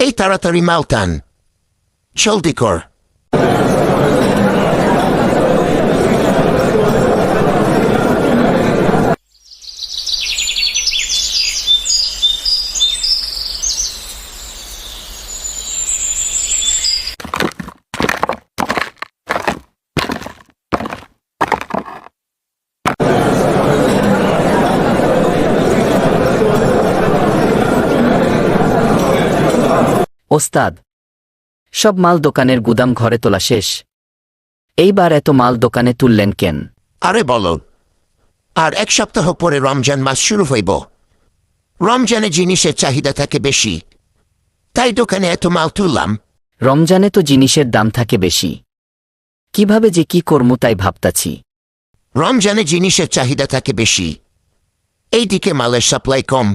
এই তাড়াতাড়ি মালটান জলদি কর ওস্তাদ সব মাল দোকানের গুদাম ঘরে তোলা শেষ। এইবার এত মাল দোকানে তুললেন কেন? আরে বলো আর এক সপ্তাহ পরে রমজান মাস শুরু হইব। রমজানে জিনিসের চাহিদা থাকে বেশি তাই দোকানে এত মাল তুললাম। রমজানে তো জিনিসের দাম থাকে বেশি। কীভাবে যে কি করমু তাই ভাবতাছি। রমজানে জিনিসের চাহিদা থাকে বেশি এইদিকে মালের সাপ্লাই কম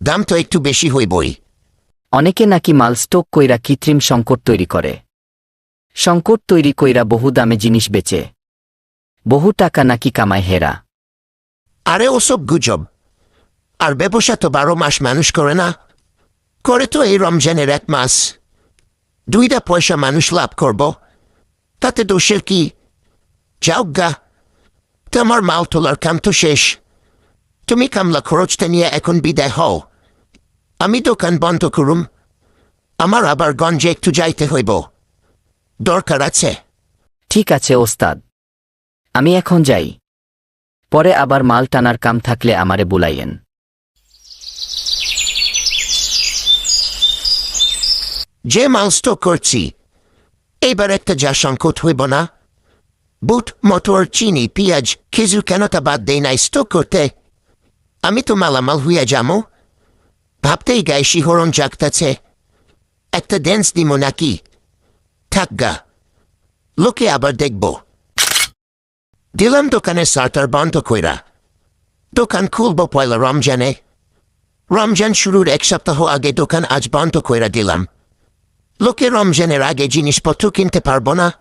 দাম তো একটু বেশি হইবই। অনেকে নাকি মাল স্টক কইরা কৃত্রিম সংকট তৈরি করে। সংকট তৈরি কইরা বহু দামে জিনিস বেচে। বহু টাকা নাকি কামায় হেরা। আরে ওসব গুজব। আর ব্যবসা তো বারো মাস মানুষ করে না। করে তো এই রমজানের এক মাস। দুইটা পয়সা মানুষ লাভ করব। তাতে দোষের কি? যাও গা। তোমার মাল তোলার কাম তো শেষ। তুমি কামলা খরচটা নিয়ে এখন বিদায় হও। আমি দোকান বন্ধ করুম। আমার আবার গঞ্জে একটু যাইতে হইব। দরকার আছে। ঠিক আছে ওস্তাদ। আমি এখন যাই। পরে আবার মাল টানার কাম থাকলে আমারে বুলাইয়েন। যে মাল স্টক করছি এবার একটা যা সংকট হইব না। বুট মটর চিনি পেঁয়াজ খেজুর কেন তা বাদ দেই নাই স্টক করতে। আমি তো মালামাল হইয়া যামো। ভাবতেই গায়ে শিহরণ জাগতাছে। একটা ড্যান্স দিমো নাকি? থাক গা, লোকে আবার দেখব। দিলাম দোকানের সার্টার বন্ধ কইরা। দোকান খুলব পয়লা রমজানে। রমজান শুরুর এক সপ্তাহ আগে দোকান আজ বন্ধ কইরা দিলাম। লোকে রমজানের আগে জিনিসপত্র কিনতে পারব না।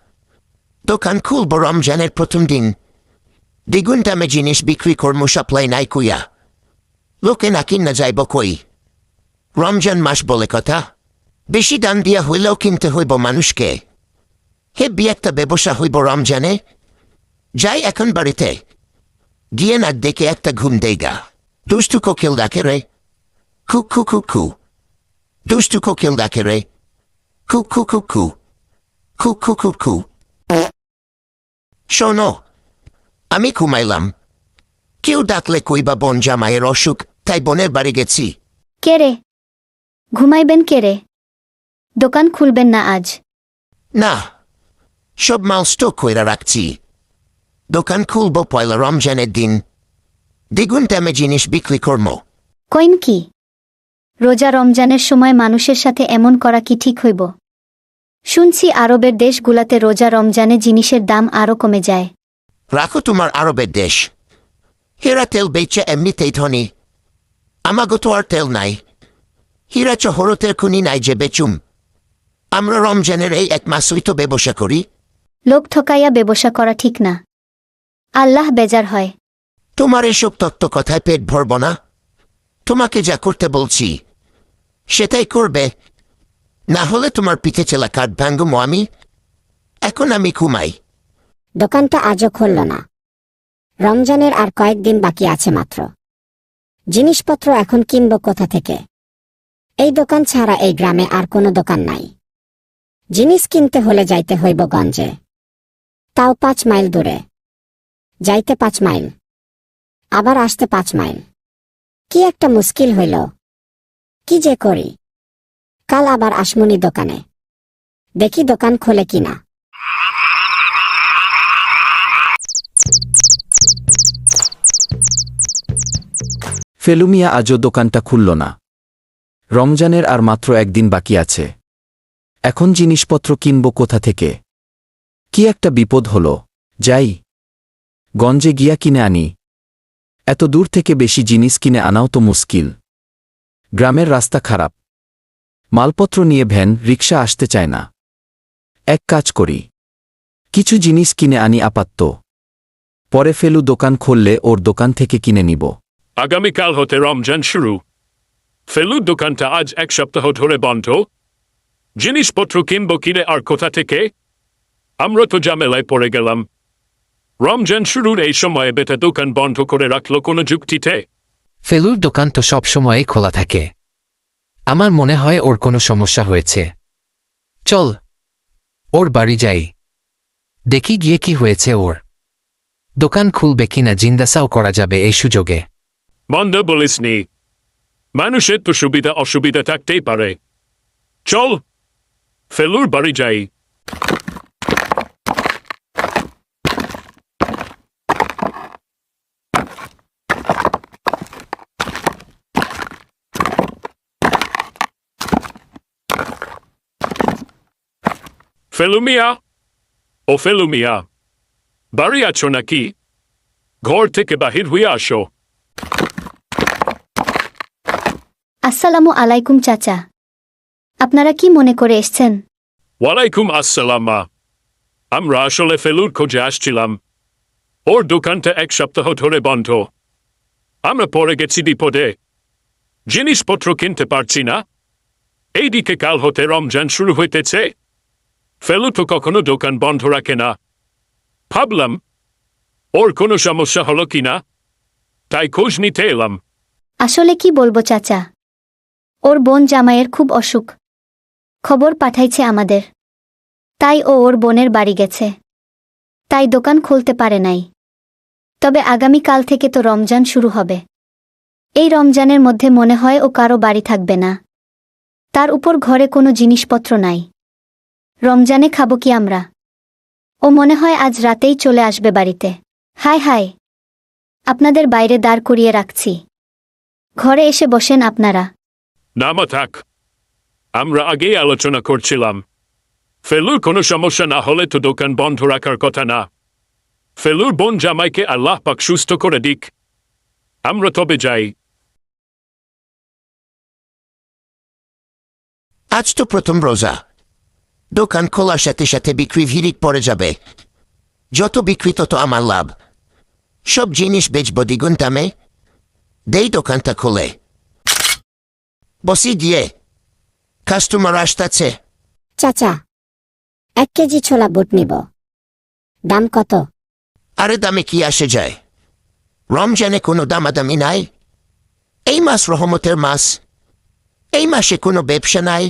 দোকান খুলব রমজানের প্রথম দিন। দ্বিগুণ দামে জিনিস বিক্রি কর্ম সাপ্লাই নাই কুইয়া। লোকে না কিনা যাইব কই? রমজান মাস বলে কথা বেশি দাম দিয়া হইলেও কিনতে হইব মানুষকে হেব্বি একটা ব্যবসা হইব রমজানে যাই এখন বাড়িতে গিয়ে না দেখে একটা ঘুম দেগা দুষ্টু কোকিল ডাকে রে খু খু খু খু দুষ্টু কোকিল ডাকে রে খু খু খু খু খু খু খু খু শোনো আমি ঘুমাইলাম কেউ ডাকলে কইবা বন জামাইয়ের অসুখ তাই বোনের বাড়ি গেছি কে রে ঘুমাইবেন কে রে? দোকান খুলবেন না আজ। না সব মাল স্টক কইরা রাখছি। দোকান খুলব পয়লা রমজানের দিন। দ্বিগুণ দামে জিনিস বিক্রি করব কইন কি? রোজা রমজানের সময় মানুষের সাথে এমন করা কি ঠিক হইব? শুনছি আরবের দেশগুলাতে রোজা রমজানে জিনিসের দাম আরও কমে যায়। রাখো তোমার আরবের দেশ। হেরা তেল বেচে এমনিতেই ধনী। আমাগো তো আর তেল নাই। হীরা চহরতের খুনি নাই যে বেচুম। আমরা রমজানের এই এক মাসই তো ব্যবসা করি। লোক ঠকাইয়া ব্যবসা করা ঠিক না। আল্লাহ বেজার হয়। তোমার এসব তত্ত্ব কথায় পেট ভরব না। তোমাকে যা করতে বলছি সেটাই করবে। না হলে তোমার পিঠে চেলা কাঠ ভাঙ্গুমো আমি। এখন আমি ঘুমাই। দোকানটা আজও খুলল না। রমজানের আর কয়েকদিন বাকি আছে মাত্র। জিনিসপত্র এখন কিনব কোথা থেকে? এই দোকান ছাড়া এই গ্রামে আর কোনো দোকান নাই। জিনিস কিনতে হলে যাইতে হইব গঞ্জে। তাও পাঁচ মাইল দূরে। যাইতে পাঁচ মাইল। আবার আসতে পাঁচ মাইল। কি একটা মুশকিল হইল। কি যে করি। কাল আবার আসমনি দোকানে। দেখি দোকান খোলে কিনা। ফেলুমিয়া আজও দোকানটা খুলল না। রমজানের আর মাত্র একদিন বাকি আছে। এখন জিনিসপত্র কিনব কোথা থেকে? কি একটা বিপদ হল? যাই। গঞ্জে গিয়া কিনে আনি। এত দূর থেকে বেশি জিনিস কিনে আনাও তো মুশকিল। গ্রামের রাস্তা খারাপ। মালপত্র নিয়ে ভ্যান রিক্সা আসতে চায় না। এক কাজ করি। কিছু জিনিস কিনে আনি আপাত্ত। পরে ফেলু দোকান খুললে ওর দোকান থেকে কিনে নিব। আগামীকাল হতে রমজান শুরু। ফেলুর দোকানটা আজ এক সপ্তাহ ধরে বন্ধ জিনিসপত্র কিনবো কিনে আর কোথা থেকে আমরা তো ঝামেলায় পড়ে গেলাম রমজান শুরুর এই সময়ে বেটা দোকান বন্ধ করে রাখল কোনো যুক্তিতে ফেলুর দোকান তো সবসময়ই খোলা থাকে আমার মনে হয় ওর কোনো সমস্যা হয়েছে চল ওর বাড়ি যাই দেখি গিয়ে কি হয়েছে ওর দোকান খুলবে কিনা জিন্দাসাও করা যাবে এই সুযোগে বন্ধ বলিসনি মানুষের তো সুবিধা অসুবিধা থাকতেই পারে। চল, ফেলুর বাড়ি যাই। ফেলুমিয়া, ও ফেলুমিয়া, বাড়ি আছো নাকি? ঘর থেকে বাহির হয়ে আসো। আসসালামু আলাইকুম চাচা। আপনারা কি মনে করে এসছেন? ওয়ালাইকুম আসসালামা আমরা আসলে ফেলুর খোঁজে আসছিলাম। ওর দোকানটা এক সপ্তাহ ধরে বন্ধ। আমরা পরে গেছি বিপদে। জিনিসপত্র কিনতে পারছি না। এইদিকে কাল হতে রমজান শুরু হইতেছে। ফেলু তো কখনো দোকান বন্ধ রাখে না। ভাবলাম ওর কোনো সমস্যা হলো কিনা? তাই খোঁজ নিতে এলাম। আসলে কি বলব চাচা? ওর বোন জামাইয়ের খুব অসুখ। খবর পাঠাইছে আমাদের। তাই ও ওর বোনের বাড়ি গেছে। তাই দোকান খুলতে পারে নাই। তবে আগামী কাল থেকে তো রমজান শুরু হবে। এই রমজানের মধ্যে মনে হয় ও কারও বাড়ি থাকবে না। তার উপর ঘরে কোনো জিনিসপত্র নাই। রমজানে খাব কি আমরা? ও মনে হয় আজ রাতেই চলে আসবে বাড়িতে। হায় হায় আপনাদের বাইরে দাঁড় করিয়ে রাখছি। ঘরে এসে বসেন আপনারা। নামা থাক আমরা আগেই আলোচনা করছিলাম ফেলুর কোনো সমস্যা না হলে তো দোকান বন্ধ রাখার কথা না ফেলুর বোন জামাইকে আল্লাহ পাক সুস্থ করে দিক আমরা তবে যাই আজ তো প্রথম রোজা দোকান খোলার সাথে সাথে বিক্রি ভিড়িক পড়ে যাবে যত বিক্রি তত আমার লাভ সব জিনিস বেচব দ্বিগুণ দামে দেই দোকানটা খোলে বসি দিয়ে। কাস্টমার আসতেছে। চাচা এক কেজি ছোলা বুট নিব। দাম কত? আরে দামে কি আসে যায়? রমজানে কোনো দামাদামি নাই। এই মাস রহমতের মাস। এই মাসে কোনো ব্যবসা নাই।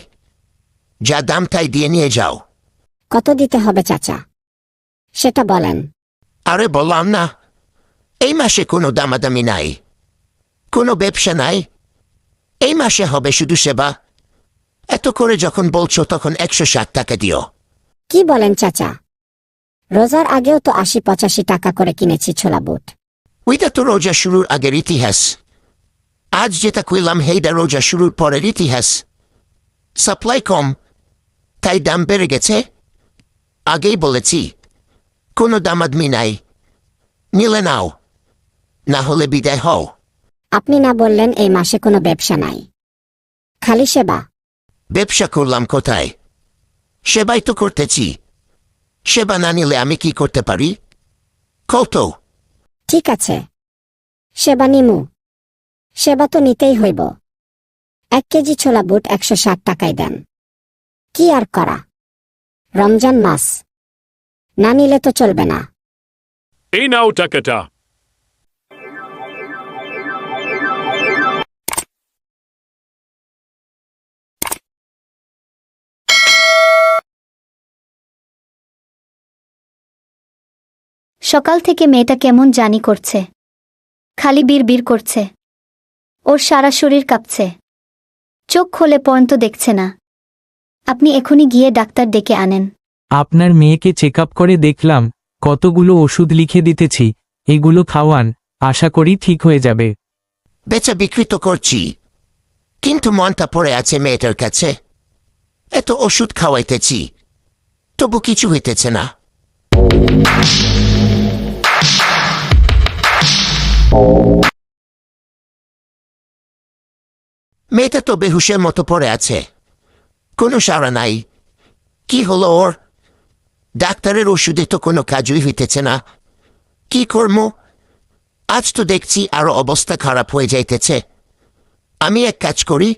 যা দাম তাই দিয়ে নিয়ে যাও। কত দিতে হবে চাচা? সেটা বলেন। আরে বললাম না। এই মাসে কোনো দামাদামি নাই। কোনো ব্যবসা নাই। এই মাসে হবে শুধু সেবা। এত করে যখন বলছো তখন একশো ষাট টাকা দিও। কি বলেন চাচা? রোজার আগেও তো আশি পঁচাশি টাকা করে কিনেছি ছোলা বুট। ওইটা তো রোজা শুরুর আগের ইতিহাস। আজ যেটা কইলাম হেইটা রোজা শুরুর পরের ইতিহাস। সাপ্লাই কম তাই দাম বেড়ে গেছে। আগেই বলেছি কোনো দামাদমি নাই। নিলে নাও না হলে বিদায় হও। আপনি না বললেন এই মাসে কোনো ব্যবসা নাই। খালি সেবা। ব্যবসা করলাম কোথায়? সেবাই তো করতেছি। সেবা না নিলে আমি কি করতে পারি? কত ঠিক আছে। সেবা নিমু। সেবা তো নিতেই হইব। এক কেজি ছোলা বুট একশো ষাট টাকায় দেন। কি আর করা? রমজান মাস। না নিলে তো চলবে না। এই নাও টাকাটা। সকাল থেকে মেয়েটা কেমন জানি করছে। খালি বিড় করছে। ওর সারা শরীর কাঁপছে। চোখ খোলে পর্যন্ত দেখছে না। আপনি এখনই গিয়ে ডাক্তার ডেকে আনেন। আপনার মেয়েকে চেক আপ করে দেখলাম কতগুলো ওষুধ লিখে দিতেছি এগুলো খাওয়ান আশা করি ঠিক হয়ে যাবে। বেচা বিকৃত করছি। কিন্তু মনটা পড়ে আছে মেয়েটার কাছে। এত ওষুধ খাওয়াইতেছি তবু কিছু হইতেছে না। মেয়েটা তো বেহুশের মতো পড়ে আছে। কোনো সাড়া নাই। কি হলো ওর? ডাক্তারের ওষুধে তো কোনো কাজই হইতেছে না। কি করব আজ তো দেখছি আরও অবস্থা খারাপ হয়ে যাইতেছে। আমি এক কাজ করি।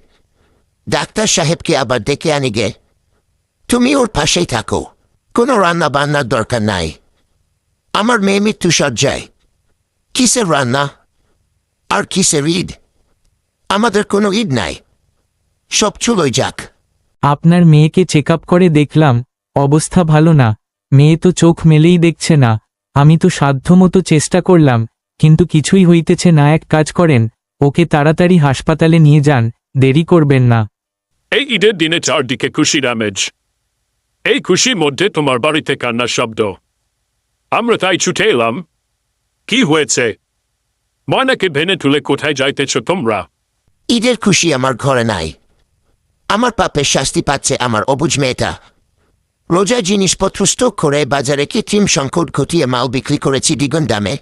ডাক্তার সাহেবকে আবার ডেকে আনি গে। তুমি ওর পাশেই থাকো। কোনো রান্না বান্নার দরকার নাই। আমার মেয়ে মৃত্যু সজ্জায় কিসের রান্না আর কিসের ঈদ আমাদের কোনো ঈদ নাই সব চুলোই যাক আপনার মেয়েকে চেক আপ করে দেখলাম অবস্থা ভালো না মেয়ে তো চোখ মেলেই দেখছে না আমি তো সাধ্যমতো চেষ্টা করলাম কিন্তু কিছুই হইতেছে না এক কাজ করেন ওকে তাড়াতাড়ি হাসপাতালে নিয়ে যান দেরি করবেন না এই ঈদের দিনে চারদিকে খুশির আমেজ এই খুশির মধ্যে তোমার বাড়িতে কান্নার শব্দ আমরা তাই ছুটে এলাম কি হয়েছে? ময়নাকে ভেনে তুলে কোথায় যাইতেছ তোমরা। ঈদের খুশি আমার ঘরে নাই। আমার পাপের শাস্তি পাচ্ছে আমার অবুজ মেয়েটা। রোজা জিনিসপত্র স্টক করে বাজারে কৃত্রিম সংকট ঘটিয়ে মাল বিক্রি করেছি দ্বিগুণ দামে।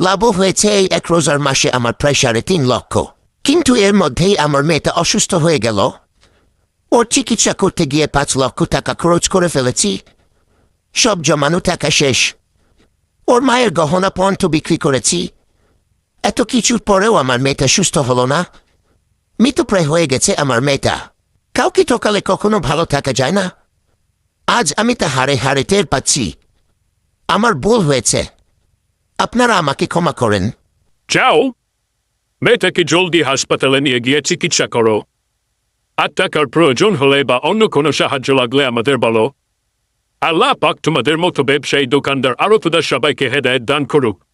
লাভও হয়েছে এই এক রোজার মাসে আমার প্রায় সাড়ে তিন লক্ষ। কিন্তু এর মধ্যেই আমার মেয়েটা অসুস্থ হয়ে গেল। ওর চিকিৎসা করতে গিয়ে পাঁচ লক্ষ টাকা খরচ করে ফেলেছি। সব জমানো টাকা শেষ। ওর মায়ের গহনা পণ্য বিক্রি করেছি। এত কিছুর পরেও আমার মেয়েটা সুস্থ হলো না। মৃতপ্রায় হয়ে গেছে আমার মেয়েটা। কাউকে ঠকালে কখনো ভালো থাকা যায় না। আজ আমি তা হারে হারে টের পাচ্ছি। আমার ভুল হয়েছে। আপনারা আমাকে ক্ষমা করেন। যাও। মেয়েটাকে জলদি হাসপাতালে নিয়ে গিয়ে চিকিৎসা করো। আর টাকার প্রয়োজন হলে বা অন্য কোনো সাহায্য লাগলে আমাদের বলো। আল্লাহ পাক তোমাদের মতো ব্যবসায়ী দোকানদার আরও তোদের সবাইকে হেদায়ত দান করুক।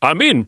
আমিন।